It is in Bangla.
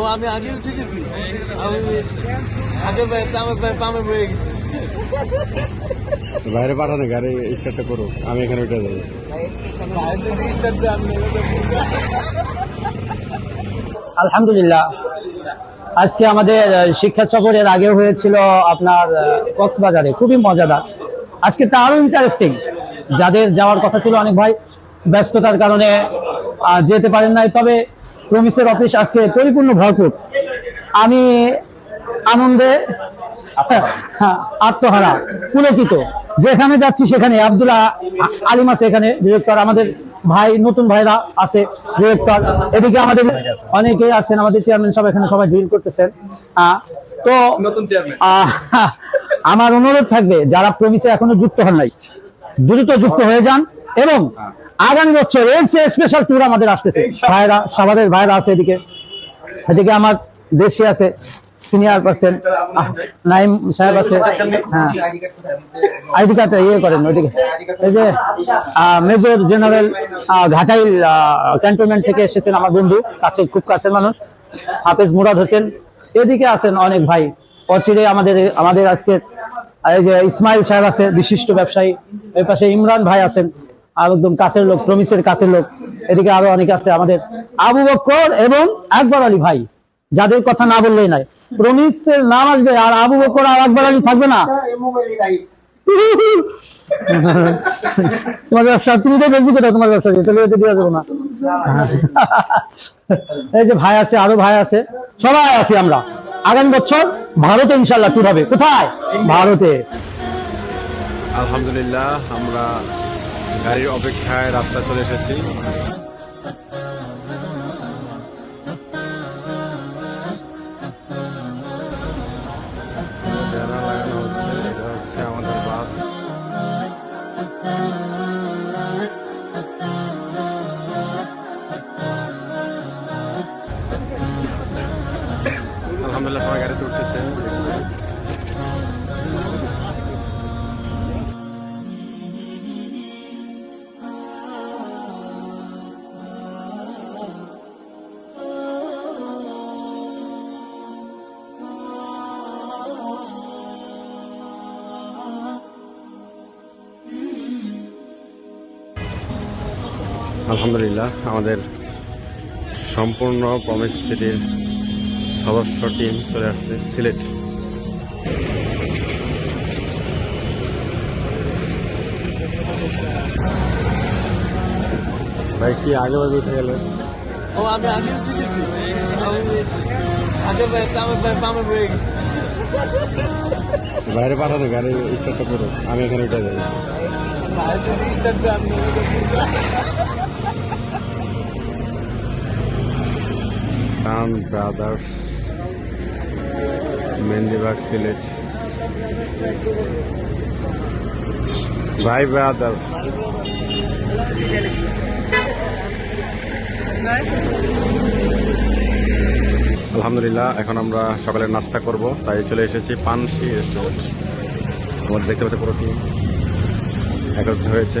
ও আমি আগে উঠে গেছি আমি আগে চামে পামে বয়ে গেছি বাইরে পাঠানো গাড়ি স্টার্টটা করো আমি এখানে উঠে যাব। ভাই। আলহামদুলিল্লাহ। আজকে আমাদের শিক্ষা সফরের আগে হয়েছিল আপনার কক্সবাজারে। খুবই মজাদার। আজকে তা আরও ইন্টারেস্টিং যাদের যাওয়ার কথা ছিল অনেক ভাই ব্যস্ততার কারণে যেতে পারেন নাই। তবে প্রমিসের অফিস আজকে পরিপূর্ণ ভরপুর। আমি আনন্দে হ্যাঁ, আত্মহারা পুলকিত। যেখানে যাচ্ছি সেখানে আবদুল্লাহ আলিম আছে এখানে ডিরেক্টর। আমাদের ভাই নতুন ভাইরা আছে ডিরেক্টর। এদিকে আমাদের অনেকে আছেন আমাদের চেয়ারম্যান সব এখানে সবাই ডিল করতেছেন। তো আমার অনুরোধ থাকবে যারা প্রমিসে এখনও যুক্ত হন নাই দ্রুত যুক্ত হয়ে যান এবং আগামী বছর এর চেয়ে স্পেশাল ট্যুর আমাদের আসতেছে। ভাইরা সবাদের ভাইরা আছে এদিকে। এদিকে আমার দেশে আছে সিনিয়র পার্সন নাইম সাহেব আছে। হ্যাঁ। আইডি কার্ড ইয়ে করেন ওইদিকে। এই যে মেজর জেনারেল ঘাটাইল ক্যান্টনমেন্ট থেকে এসেছেন আমার বন্ধু কাছে খুব কাছের মানুষ হাফেজ মুরাদ হোসেন। এদিকে আছেন অনেক ভাই। অচিরে আমাদের আমাদের আজকে এই যে ইসমাইল সাহেব আছে বিশিষ্ট ব্যবসায়ী। এর পাশে ইমরান ভাই আছেন। আর একদম কাছের লোক, প্রমিসের কাছের লোক। এদিকে আরও অনেকে আছে আমাদের আবু বক্কর এবং আকবর আলী ভাই, যাদের কথা না বললেই নাই প্রমিসের নাম আসবে আর আবু বক্কর আর আকবর আলী থাকবে না। তোমার ব্যবসা, তুমি তোমার ব্যবসা এই যে ভাই আছে, আরও ভাই আছে। সবাই আছি আমরা। ভারতে ইনশাল্লাহ হবে। কোথায়? ভারতে। আলহামদুলিল্লাহ, আমরা গাড়ির অপেক্ষায় রাস্তায় চলে এসেছি। আলহামদুলিল্লাহ আমাদের সম্পূর্ণ প্রমিস সিটির সদস্য টিম চলে আসছে সিলেট। ভাই কি আগে ভাবে উঠে গেল? ও আমি আগে উঠে গেছি। বাইরে পাঠানো গাড়ি স্টার্টটা করো আমি এখানে উঠে যাব। ভাই যদি স্টার্ট দেয় আমি টান ব্রাদার্স মেন্দিবাগ সিলেট ভাই ব্রাদার্স আলহামদুলিল্লাহ এখন আমরা সকালের নাস্তা করব, তাই চলে এসেছি পানসি রেস্টুরেন্ট আমাদের দেখতে পাচ্ছি পুরো টিম একত্রিত হয়েছে।